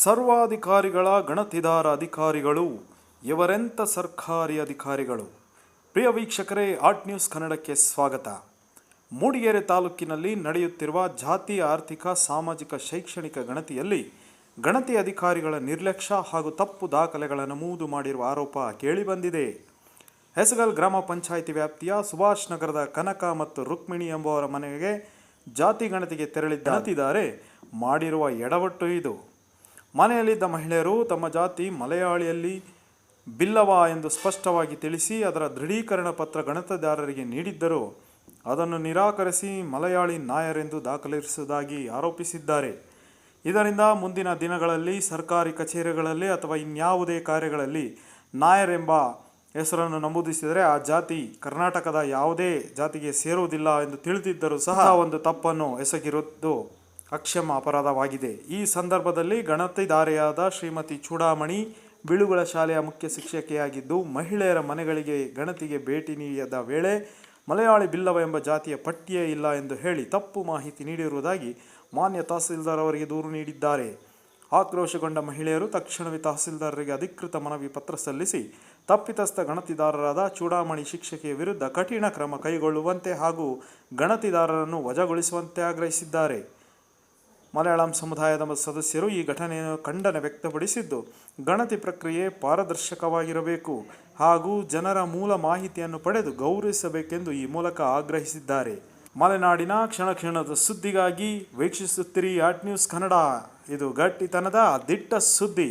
ಸರ್ವಾಧಿಕಾರಿಗಳ ಗಣತಿದಾರ ಅಧಿಕಾರಿಗಳು ಇವರೆಂಥ ಸರ್ಕಾರಿ ಅಧಿಕಾರಿಗಳು? ಪ್ರಿಯ ವೀಕ್ಷಕರೇ, ಆರ್ಟ್ ನ್ಯೂಸ್ ಕನ್ನಡಕ್ಕೆ ಸ್ವಾಗತ. ಮೂಡಿಗೆರೆ ತಾಲೂಕಿನಲ್ಲಿ ನಡೆಯುತ್ತಿರುವ ಜಾತಿ ಆರ್ಥಿಕ ಸಾಮಾಜಿಕ ಶೈಕ್ಷಣಿಕ ಗಣತಿಯಲ್ಲಿ ಗಣತಿ ಅಧಿಕಾರಿಗಳ ನಿರ್ಲಕ್ಷ್ಯ ಹಾಗೂ ತಪ್ಪು ದಾಖಲೆಗಳ ನಮೂದು ಮಾಡಿರುವ ಆರೋಪ ಕೇಳಿಬಂದಿದೆ ಹೆಸಗಲ್ ಗ್ರಾಮ ಪಂಚಾಯಿತಿ ವ್ಯಾಪ್ತಿಯ ಸುಭಾಷ್ ನಗರದ ಕನಕ ಮತ್ತು ರುಕ್ಮಿಣಿ ಎಂಬುವರ ಮನೆಗೆ ಜಾತಿ ಗಣತಿಗೆ ತೆರಳಿದ್ದ ಗಣತಿದಾರೆ, ಮಾಡಿರುವ ಎಡವಟ್ಟು ಇದು. ಮನೆಯಲ್ಲಿದ್ದ ಮಹಿಳೆಯರು ತಮ್ಮ ಜಾತಿ ಮಲಯಾಳಿಯಲ್ಲಿ ಬಿಲ್ಲವ ಎಂದು ಸ್ಪಷ್ಟವಾಗಿ ತಿಳಿಸಿ ಅದರ ದೃಢೀಕರಣ ಪತ್ರ ಗಣತದಾರರಿಗೆ ನೀಡಿದ್ದರು. ಅದನ್ನು ನಿರಾಕರಿಸಿ ಮಲಯಾಳಿ ನಾಯರೆಂದು ದಾಖಲಿಸುವುದಾಗಿ ಆರೋಪಿಸಿದ್ದಾರೆ. ಇದರಿಂದ ಮುಂದಿನ ದಿನಗಳಲ್ಲಿ ಸರ್ಕಾರಿ ಕಚೇರಿಗಳಲ್ಲಿ ಅಥವಾ ಇನ್ಯಾವುದೇ ಕಾರ್ಯಗಳಲ್ಲಿ ನಾಯರೆಂಬ ಹೆಸರನ್ನು ನಮೂದಿಸಿದರೆ ಆ ಜಾತಿ ಕರ್ನಾಟಕದ ಯಾವುದೇ ಜಾತಿಗೆ ಸೇರುವುದಿಲ್ಲ ಎಂದು ತಿಳಿದಿದ್ದರೂ ಸಹ ಒಂದು ತಪ್ಪನ್ನು ಎಸಗಿರುವುದು ಅಕ್ಷಮ ಅಪರಾಧವಾಗಿದೆ. ಈ ಸಂದರ್ಭದಲ್ಲಿ ಗಣತಿದಾರೆಯಾದ ಶ್ರೀಮತಿ ಚೂಡಾಮಣಿ ಬಿಳುಗಳ ಶಾಲೆಯ ಮುಖ್ಯ ಶಿಕ್ಷಕಿಯಾಗಿದ್ದು, ಮಹಿಳೆಯರ ಮನೆಗಳಿಗೆ ಗಣತಿಗೆ ಭೇಟಿ ನೀಡಿದ ವೇಳೆ, ಮಲಯಾಳಿ ಬಿಲ್ಲವ ಎಂಬ ಜಾತಿಯ ಪಟ್ಟಿಯೇ ಇಲ್ಲ ಎಂದು ಹೇಳಿ ತಪ್ಪು ಮಾಹಿತಿ ನೀಡಿರುವುದಾಗಿ ಮಾನ್ಯ ತಹಸೀಲ್ದಾರ್ ಅವರಿಗೆ ದೂರು ನೀಡಿದ್ದಾರೆ. ಆಕ್ರೋಶಗೊಂಡ ಮಹಿಳೆಯರು ತಕ್ಷಣವೇ ತಹಸೀಲ್ದಾರರಿಗೆ ಅಧಿಕೃತ ಮನವಿ ಪತ್ರ ಸಲ್ಲಿಸಿ, ತಪ್ಪಿತಸ್ಥ ಗಣತಿದಾರರಾದ ಚೂಡಾಮಣಿ ಶಿಕ್ಷಕಿಯ ವಿರುದ್ಧ ಕಠಿಣ ಕ್ರಮ ಕೈಗೊಳ್ಳುವಂತೆ ಹಾಗೂ ಗಣತಿದಾರರನ್ನು ವಜಾಗೊಳಿಸುವಂತೆ ಆಗ್ರಹಿಸಿದ್ದಾರೆ. ಮಲಯಾಳಂ ಸಮುದಾಯದ ಸದಸ್ಯರು ಈ ಘಟನೆಯನ್ನು ಖಂಡನೆ ವ್ಯಕ್ತಪಡಿಸಿದ್ದು, ಗಣತಿ ಪ್ರಕ್ರಿಯೆ ಪಾರದರ್ಶಕವಾಗಿರಬೇಕು ಹಾಗೂ ಜನರ ಮೂಲ ಮಾಹಿತಿಯನ್ನು ಪಡೆದು ಗೌರವಿಸಬೇಕೆಂದು ಈ ಮೂಲಕ ಆಗ್ರಹಿಸಿದ್ದಾರೆ. ಮಲೆನಾಡಿನ ಕ್ಷಣ ಕ್ಷಣದ ಸುದ್ದಿಗಾಗಿ ವೀಕ್ಷಿಸುತ್ತಿರಿ ಆಟ್ ನ್ಯೂಸ್ ಕನ್ನಡ. ಇದು ಗಟ್ಟಿತನದ ದಿಟ್ಟ ಸುದ್ದಿ